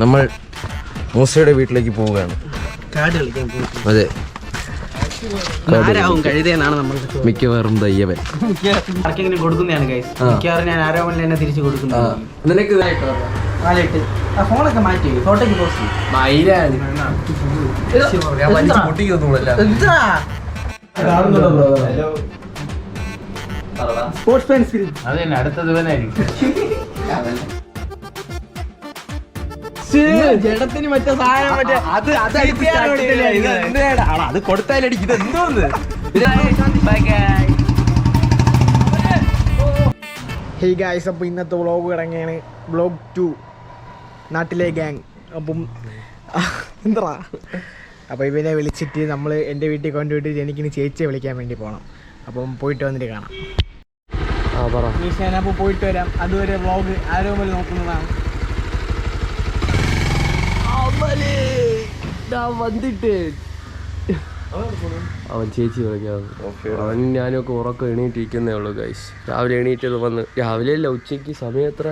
നമ്മൾ മൂസയുടെ വീട്ടിലേക്ക് പോവുകയാണ്. കാട് കളിക്കാൻ പോകും അതെ. ആരാവും നമ്മൾ മിക്കവാറും ദയ്യവൻ. ആർക്കെങ്കിലും കൊടുക്കുന്നതാണ് ഗൈസ് മിക്കവാറും ഞാൻ തന്നെ തിരിച്ചു കൊടുക്കുന്നത്. നിനക്ക് ആ ഫോണൊക്കെ മാറ്റി പോസ്റ്റ് സ്പോർട്സ് അത് തന്നെ അടുത്ത ദിവനായിരിക്കും ജഡത്തിന് മറ്റേ സാധനം മറ്റേ അത് അത് അത് കൊടുത്താലടിക്കും ഇത് എന്തോന്ന്? ഹേ ഗായ്സ് അപ്പോൾ ഇന്നത്തെ വ്ളോഗ് ഇറങ്ങിയാണ്. വ്ളോഗ് ടു നാട്ടിലെ ഗാങ് അപ്പം എന്താ അപ്പോൾ ഇവനെ വിളിച്ചിട്ട് നമ്മൾ എന്റെ വീട്ടിൽ കൊണ്ടുപോയിട്ട് എനിക്കിനി ചേച്ചിയെ വിളിക്കാൻ വേണ്ടി പോകണം അപ്പം പോയിട്ട് വന്നിട്ട് കാണാം. അപ്പോൾ പോയിട്ട് വരാം. അതുവരെ വ്ളോഗ് ആരോ പോലെ നോക്കുന്നതാണ്. അവൻ ചേച്ചി അവൻ ഞാനൊക്കെ ഉറക്കം എണീറ്റിരിക്കുന്നേ ഉള്ളൂ ഗൈസ് രാവിലെ എണീറ്റത് വന്ന് രാവിലെ അല്ല ഉച്ചയ്ക്ക് സമയം എത്ര?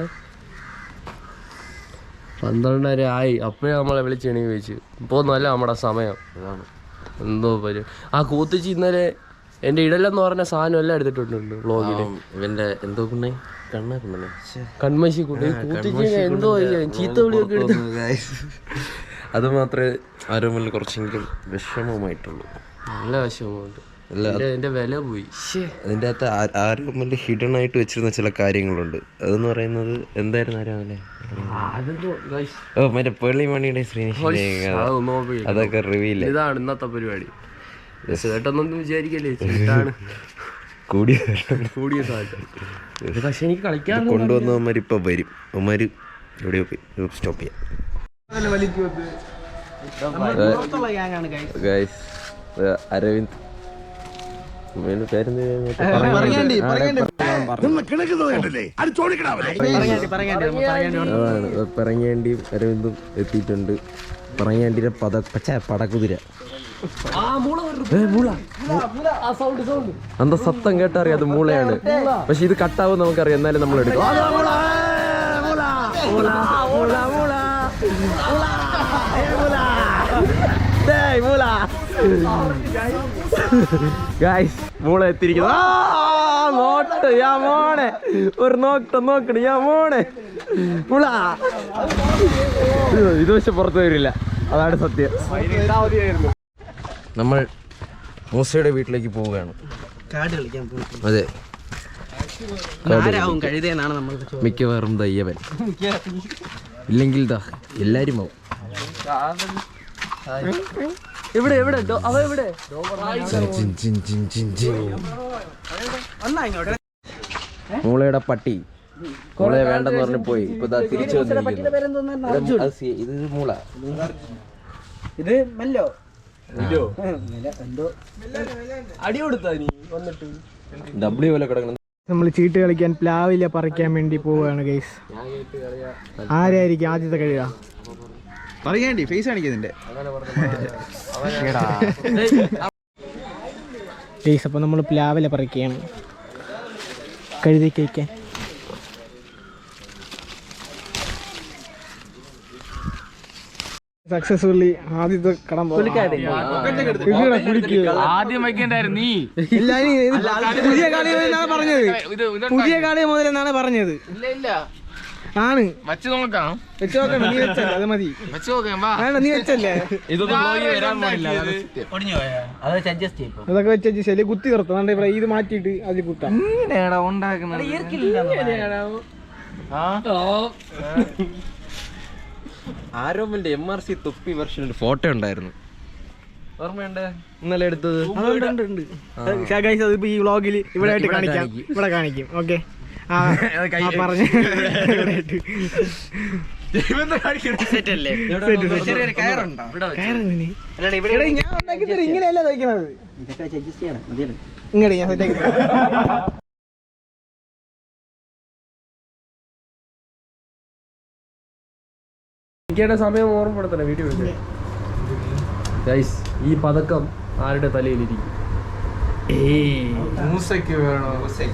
പന്ത്രണ്ടര ആയി. അപ്പോഴേ നമ്മളെ വിളിച്ച് എണീ വെച്ച് നല്ല നമ്മുടെ സമയം. എന്തോ പേര് ആ കൂത്തിച്ച് ഇന്നലെ എന്റെ ഇടലെന്ന് പറഞ്ഞ സാധനം എല്ലാം എടുത്തിട്ടുണ്ട് വ്ളോഗിൽ ഇവന്റെ എന്തോ കൺമശി കൂട്ടി കൂത്തിച്ച് എന്തോ ചീത്ത വിളിയൊക്കെ എടുത്ത്. അത് മാത്രമേ ആരോമിൽ കുറച്ചെങ്കിലും വിഷമമായിട്ടുള്ളൂ. നല്ല വിഷമമുണ്ട്. അതിന്റെ വില പോയി. അതിന്റെ അകത്ത് ആരോമലിൽ ഹിഡൻ ആയിട്ട് വെച്ചിരുന്ന ചില കാര്യങ്ങളുണ്ട്. അതെന്ന് പറയുന്നത് എന്തായിരുന്നു ആരോമലെ ഓ മറ്റേ പേളി മണിയുടെ ഓർമ്മയില്ല. അതൊക്കെ റിവീൽ ഇതാണ് ഇന്നത്തെ പരിപാടി. ചേട്ടനൊന്നും വിചാരിക്കല്ലേ ചേട്ടാണ്. കൂടി കൂടിയ സാധനം. പക്ഷെ എനിക്ക് കളിക്കാൻ കൊണ്ടുവന്നവന്മാർ ഇപ്പൊ വരും. അവന്മാര് എവിടെയോ പോയി. സ്റ്റോപ്പ് ചെയ്യാം. ഗൈസ് അരവിന്ദ്. പറങ്ങാണ്ടി അരവിന്ദും എത്തിയിട്ടുണ്ട്. പറങ്ങേണ്ടിയുടെ പത പച്ച പടക്കുതിര അന്ത സത്തം കേട്ടറിയാം അത് മൂളയാണ്. പക്ഷെ ഇത് കട്ടാവും നമുക്കറിയാം. എന്നാലും നമ്മൾ എടുക്കും ഗായ്സ് മൂള എത്തിയിരിക്കുന്നു. നോട്ട് യാ മോനെ. ഒരു നോട്ട് നോക്കണ യാ മോനെ. മുള. ഇത് പക്ഷെ പുറത്തു വരില്ല. അതാണ് സത്യം. നമ്മൾ മൂസയുടെ വീട്ടിലേക്ക് പോവുകയാണ്. അതെ. മിക്കവാറും ദയ്യവൻ ഇല്ലെങ്കിൽ ദാ എല്ലാരും എവിടെ എവിടെ? അവ എവിടെ. മൂളയുടെ പട്ടി. മൂളയെ വേണ്ടെന്ന് പറഞ്ഞു പോയി. ഇപ്പൊ തിരിച്ചു വന്നിരിക്കുന്നു. ഇത് മൂള. ഇത് മെല്ലോ. അടി കൊടുത്താ നീ വന്നിട്ട്. ഡബ്ല്യു പോലെ കിടക്കണം നമ്മൾ ചീട്ട് കളിക്കാൻ പ്ലാവില പറിക്കാൻ വേണ്ടി പോവുകയാണ് ഗൈസ് ആരായിരിക്കും ആദ്യത്തെ കഴിയാ പറയണ്ടി ഫേസ് കാണിക്കുന്നുണ്ട് ഗൈസ് അപ്പോൾ നമ്മൾ പ്ലാവില പറിക്കുകയാണ്. കഴുതി കഴിക്കാൻ. സക്സസ്ഫുള്ളി ആദ്യത്തെ കടം. ആദ്യം വയ്ക്കേണ്ടായിരുന്നു നീ. പുതിയ കളി എന്നാണ് പറഞ്ഞത്. പുതിയ കളി മുതൽ എന്നാണ് പറഞ്ഞത്. ഇല്ല ഇല്ല. ആണ്. വെച്ച് നോക്കാം. വെച്ച് നോക്കണം നീ വെച്ചല്ലേ അത് മതി. വെച്ച് നോക്കാം വേണ്ട നീ വെച്ചല്ലേ. അതൊക്കെ വെച്ച് ശരി കുത്തി നിർത്തും. അതുകൊണ്ട് ഇവിടെ ഇത് മാറ്റിയിട്ട് അതിൽ കുത്താം. ആരോമലിന്റെ എം ആർ സി തൊപ്പി വെർഷൻ ഒരു ഫോട്ടോ ഉണ്ടായിരുന്നു. ഓർമ്മയുണ്ട്? ഇന്നലെ എടുത്തത്. അതിപ്പോ ഈ വ്ളോഗിൽ ഇവിടെ ആയിട്ട് കാണിക്കാം. ഇവിടെ കാണിക്കും. ഓക്കെ പറഞ്ഞു. സെറ്റ് അല്ലേ? ചെറിയൊരു ഞാൻ സെറ്റ് നീ. എനിക്കേണ്ട സമയം ഓർമ്മപ്പെടുത്തണേ വീട്ടിൽ വിളിച്ചേ ഗൈസ് ഈ പതക്കം ആരുടെ തലയിലിരിക്കും?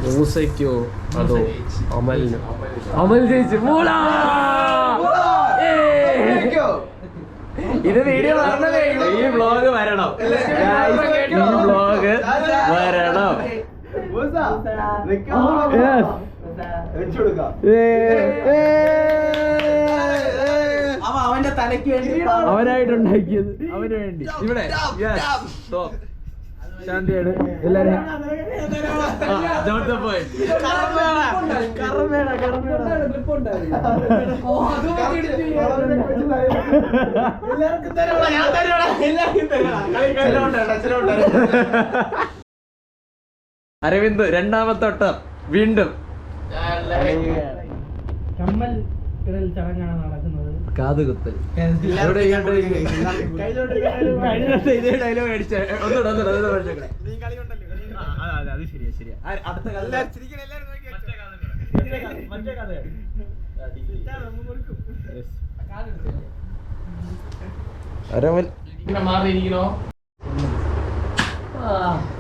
മൂസയ്ക്കോ അതോ അമലിനോ? അമൽ ജയിച്ചു. മൂള! ഏയ്! ഇത് വീഡിയോ ഈ വ്ലോഗ് വരണം. ഈ വ്ലോഗ് വരണം. Yes. അവ അവന്റെ തലയ്ക്ക് വേണ്ടി അവനായിട്ടുണ്ടാക്കിയത് അവന് വേണ്ടി. ഇവിടെ. ശാന്തിയാണ് എല്ലാരും. അരവിന്ദ് രണ്ടാമത്തെ വട്ടം. വീണ്ടും. കമ്മൽ ചടങ്ങാണ് നടക്കുന്നത്. കാതുകുത്തൽ. ഡയലോഗ് അടിച്ച ഒന്നുകൂടെ ഒന്നുകൂടെ ഒന്നുകൂടെ പഠിച്ചേക്കണേ അത് ശരിയാ ശരിയാ. ആ, അടുത്ത കഥ. മാറിയിരിക്കണോ?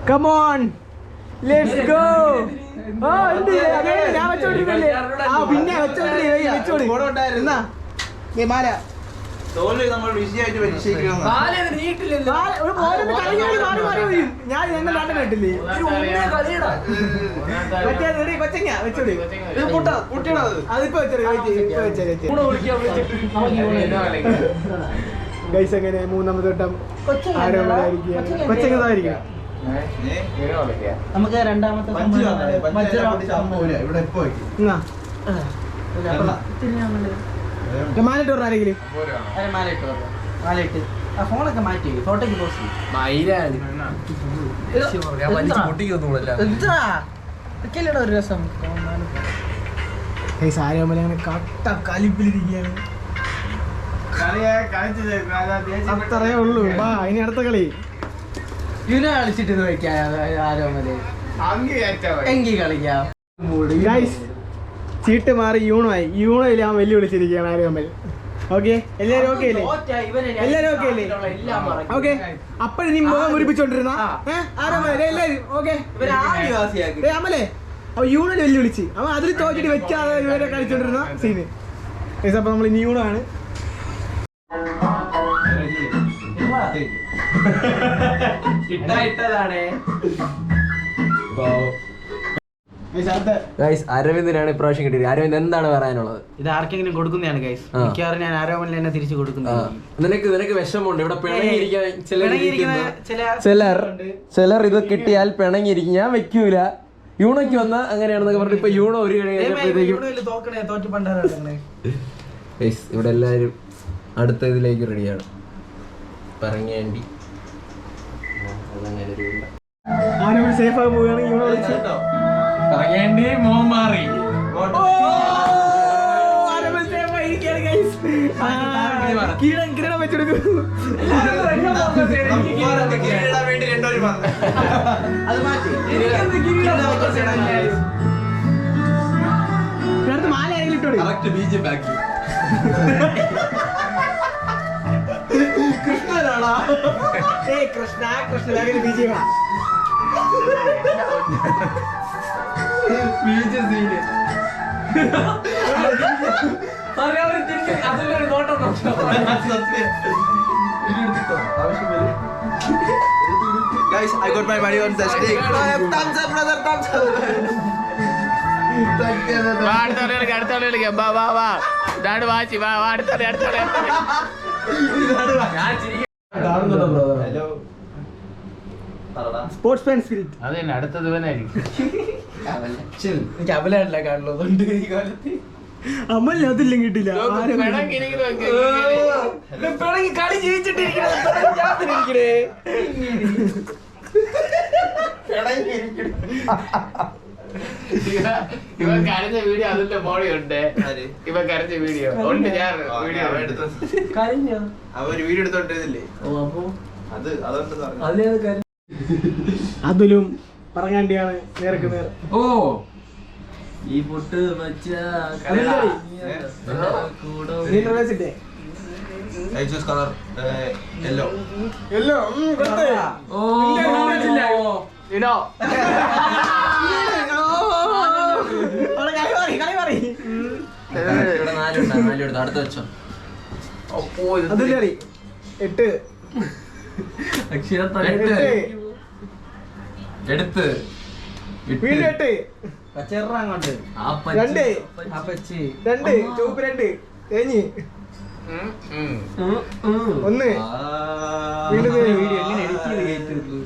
കമോൺ ലെറ്റ്സ് ഗോ ഓ ഉണ്ട് അതെ ഞാൻ വെച്ചോണ്ടിരുന്നില്ലേ ആ പിന്നെ വെച്ചോണ്ടിരുന്നേ വെച്ചോടി എന്നാ? ഏ മാല തോൽവി നമ്മൾ വിജയമായിട്ട് വരും. ഞാൻ ഞങ്ങൾ രണ്ടും കേട്ടില്ലേ മറ്റേ കൊച്ചങ്ങ വെച്ചോടി. അതിപ്പോ ഗൈസ് എങ്ങനെ? മൂന്നാമത്തെ വട്ടം ആരോഗ്യമായിരിക്കും കൊച്ചങ്ങതായിരിക്കും നമുക്ക് രണ്ടാമത്തെ ഇവിടെ എപ്പോ മാലിട്ട് പറഞ്ഞ ആരെങ്കിലും മാലയിട്ട് വരാം. മാലയിട്ട് ആ ഫോണൊക്കെ മാറ്റി ഫോട്ടോക്ക് പോസ്റ്റ് ഇതൊക്കെയല്ലേടാ ഒരു രസം ആരോഗ്യം അങ്ങനെ കട്ട കലിപ്പിലിരിക്കുകയാണ് അത്രേ ഉള്ളൂ വാ ഇനി അടുത്ത കളി യുന കളിച്ചിട്ട് വെക്കാം ആരോമൽ എങ്കി കളിക്കാം ഗൈസ് ചീട്ട് മാറി യൂണോ ആയി യൂണോയിൽ ഞാൻ വെല്ലു വിളിച്ചിരിക്കുകയാണ് ആരോമൽ ഓക്കെ എല്ലാരും ഓക്കെ അല്ലേ? എല്ലാരും ഓക്കെ അല്ലേ? ഓക്കെ അപ്പഴും നീ മുഖം ഉരുപ്പിച്ചോണ്ടിരുന്ന എല്ലാരും ഓക്കെ അമലേ അപ്പൊ യൂണോയിൽ വെല്ലു വിളിച്ച് അവൻ അതിൽ തോറ്റിട്ട് വെച്ചാതെ ഇവരെ കളിച്ചോണ്ടിരുന്ന? സീന്. അപ്പൊ നമ്മൾ ഇനി യൂണോ ആണ്. ഇട്ടതാണേ. ഗൈസ് അരവിന്ദിനാണ് ഇപ്രാവശ്യം കിട്ടിയത്. അരവിന്ദ് എന്താണ് പറയാനുള്ളത്? ഇത് ആർക്കെങ്കിലും കൊടുക്കുന്നതാണ് ഗൈസ് മിക്കവാറും ഞാൻ ആരോമലിന് തന്നെ തിരിച്ചു കൊടുക്കുന്നത് നിനക്ക് നിനക്ക് വിഷമമുണ്ട്. ഇവിടെ ചിലർ പിണങ്ങിയിരിക്കുന്ന. ചിലർ ചിലർ ഇത് കിട്ടിയാൽ പിണങ്ങിയിരിക്കും. ഞാൻ വെക്കൂല. യൂണോക്ക് വന്ന അങ്ങനെയാണെന്നൊക്കെ പറഞ്ഞു ഇപ്പൊ യൂണോ ഒരു ഗൈസ് ഇവിടെ എല്ലാരും അടുത്ത ഇതിലേക്ക് റെഡിയാണ്. പറങ്ങേണ്ടി സേഫ് ആയി പോവുകയാണെങ്കിൽ യൂണോ വിളിച്ച്. പറയേണ്ടി മോൻ മാറി. ആരോമൽ safe ആയിരിക്കുകയാണ്, guys. ആ, കിരീടം കിരീടം വെച്ചെടുക്കും അത് മാറ്റി. അടുത്ത് മാല ആരെങ്കിലും ഇട്ടോടി ഏയ് കൃഷ്ണ കൃഷ്ണ അങ്ങനെ വിജയമാ Guys, I got my money on the stake. Thumbs up, brother, thumbs up. വാ അടുത്ത കളിക്ക് അടുത്ത കളിക്ക് വാ വാ വാ ഇതാണ് വാച്ചി. വാ വാ അടുത്ത കളി അടുത്ത കളി അതുകൊണ്ട് ഈ കാലത്ത്. അമ്മല്ല അതിലും കിട്ടില്ല. പിണങ്ങി കളി ജയിച്ചിട്ടിരിക്കണേ. ഇവൻ കരഞ്ഞ വീഡിയോ അതിന്റെ മോളി ഉണ്ട്? ഇവൻ കരഞ്ഞ വീഡിയോ. ഉണ്ട് ഞാൻ വീഡിയോ അവൻ അവർ അവൻ വീഡിയോ എടുത്തോണ്ടിരുന്നില്ലേ? ഓ അപ്പൊ? അത് പറഞ്ഞു അതിലും പറങ്ങാണ്ടിയാണ് നേർക്ക് നേർ ഓ. ഈ പൊട്ട് വച്ച നീ ഡ്രസ് ഇട്ടേ I choose color uh, yellow. Yellow. ഇവിടെ നാലുണ്ട് നാലെടുത്ത് അടുത്ത വെച്ചോ. അതില്ല കളി? എട്ട്. അക്ഷര എടുത്ത് വീണ്ടും എട്ട് ചെറ അങ്ങോട്ട്. രണ്ട്. രണ്ട്. ചുവപ്പ് രണ്ട്. തേഞ്ഞ്. ഒന്ന്. വീണ്ടും വീഡിയോ എങ്ങനെ എഡിറ്റ് ചെയ്ത് കയറ്റുന്നു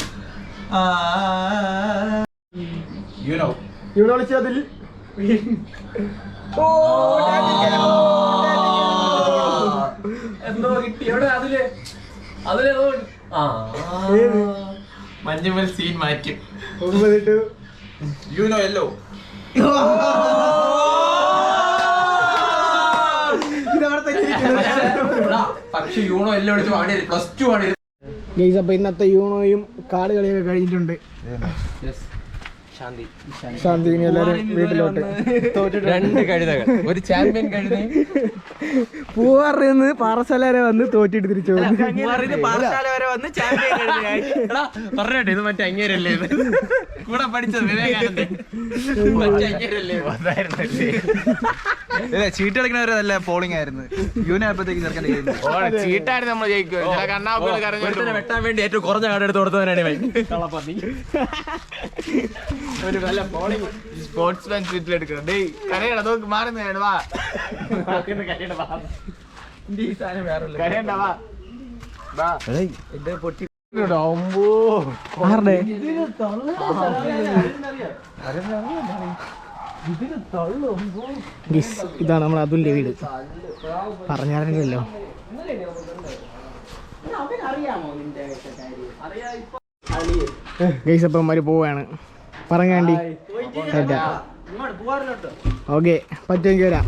യുനോ ഇവിടെ വിളിച്ചതിൽ ഓ എന്തോ കിട്ടി? എവിടെ? അതിൽ. അതിലേതോ ആ. മഞ്ഞുമൽ സീൻ മാറ്റും ഒമ്പത് ഇട്ടു യുനോ യെല്ലോ ഇതവിടെ തന്നെ പക്ഷെ യൂണോ എല്ലാം എടുത്ത് പാടി പ്ലസ് ടു ആണ് അപ്പൊ ഇന്നത്തെ യൂണോയും കാട് കളിയൊക്കെ കഴിഞ്ഞിട്ടുണ്ട് ശാന്തി. ഇനി എല്ലാവരും വീട്ടിലോട്ട് രണ്ട് കഴുതകൾ. ഒരു ചാമ്പ്യൻ കഴുതയും. പൂവാറിന്ന് പാറശാല വരെ വന്ന് തോറ്റിട്ട് തിരിച്ചു പറഞ്ഞോട്ടെ ഇത് മറ്റേ അങ്ങേരല്ലേ കൂടെ പഠിച്ചത് വിവേകാനന്ദൻ. മറ്റേ അങ്ങേരല്ലേ ചീട്ട് കളിക്കുന്നവരെ നല്ല പോളിംഗ് ആയിരുന്നു. യൂനോ ആയപ്പോഴത്തേക്ക് ചെറുക്കന്റെ കയ്യിൽ നിന്ന്. ചീട്ടായിരുന്നു നമ്മൾ ജയിക്കും കണ്ണാപ്പികൾ കരഞ്ഞു വെട്ടാൻ വേണ്ടി ഏറ്റവും കുറഞ്ഞ കാർഡ് എടുത്ത് കൊടുത്തവനാണ് സ്പോർട്സ്മാൻ സീറ്റിൽ എടുക്കണം. ഡേയ് കരയണ്ട നോക്ക് മാറുന്നതാണ് വാ. കരയണ്ട വാ. വാ. ആരുടെ? ഇതാണ് നമ്മൾ അതുലിന്റെ വീട്. പറഞ്ഞാലല്ലോ ഗൈസ് അപ്പം അവർ പോവാണ്. പറഞ്ഞാണ്ടി. ഓക്കെ പറ്റുമെങ്കിൽ വരാം.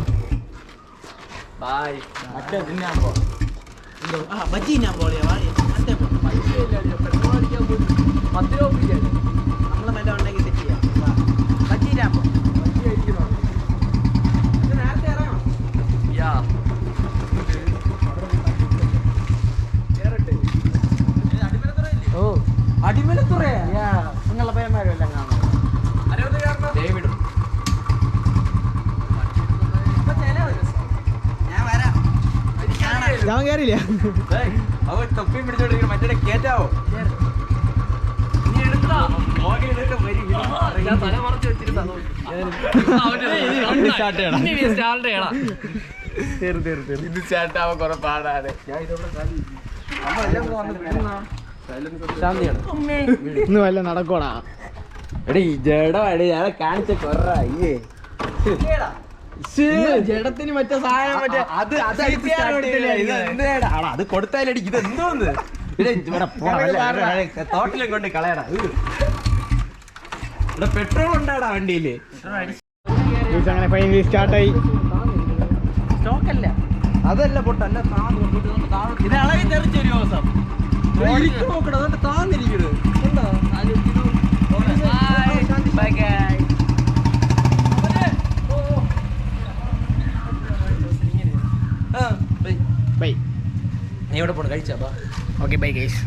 പത്ത് രൂപ പിടിക്കാണ് നമ്മളെ മെല്ലെ ഉണ്ടെങ്കിൽ സെറ്റ് ചെയ്യാം വാ. ബജ്ജി ഞാൻ പോ ഇത് നേരത്തെ ഇറങ്ങണം യാ ഓ അടിമലത്തുറയാ നിങ്ങളെ പയ്യന്മാരും എല്ലാം കാണും ഡേവിഡ്. ഞാൻ ഞാൻ കയറിയില്ല അവൻ തൊപ്പി പിടിച്ചോണ്ടിരിക്കണം മറ്റേ കേറ്റാവോ? ഞാൻ ഇതോടെ ഇത് ചേട്ടാവ കുറെ പാടാണ് ശാന്തിയാണ് ഇന്ന് വല്ല നടക്കോടാ. എടീ ജഡമാണ് ഞാൻ കാണിച്ച കൊറ അയ്യേ. ജഡത്തിന് മറ്റേ സഹായം മറ്റേ അത് അത് അത് കൊടുത്താലടിക്ക് ഇത് എന്തോന്ന്? തോട്ടിലും കൊണ്ട് കളയടാ. ഇവിടെ പെട്രോൾ ഉണ്ടാടാ വണ്ടിയിൽ. അങ്ങനെ ഫൈനലി സ്റ്റാർട്ടായി സ്റ്റോക്കല്ല. അതല്ല പൊട്ടല്ല ഇത് അളവിൽ തെറിച്ച ഒരു ദിവസം നോക്കടാ അതുകൊണ്ട് താന്നിരിക്കുന്നത് ബൈ ഗൈസ് ബൈ നീ എവിടെ പോണ? കഴിച്ചാ ഓക്കെ ബൈ ഗൈസ്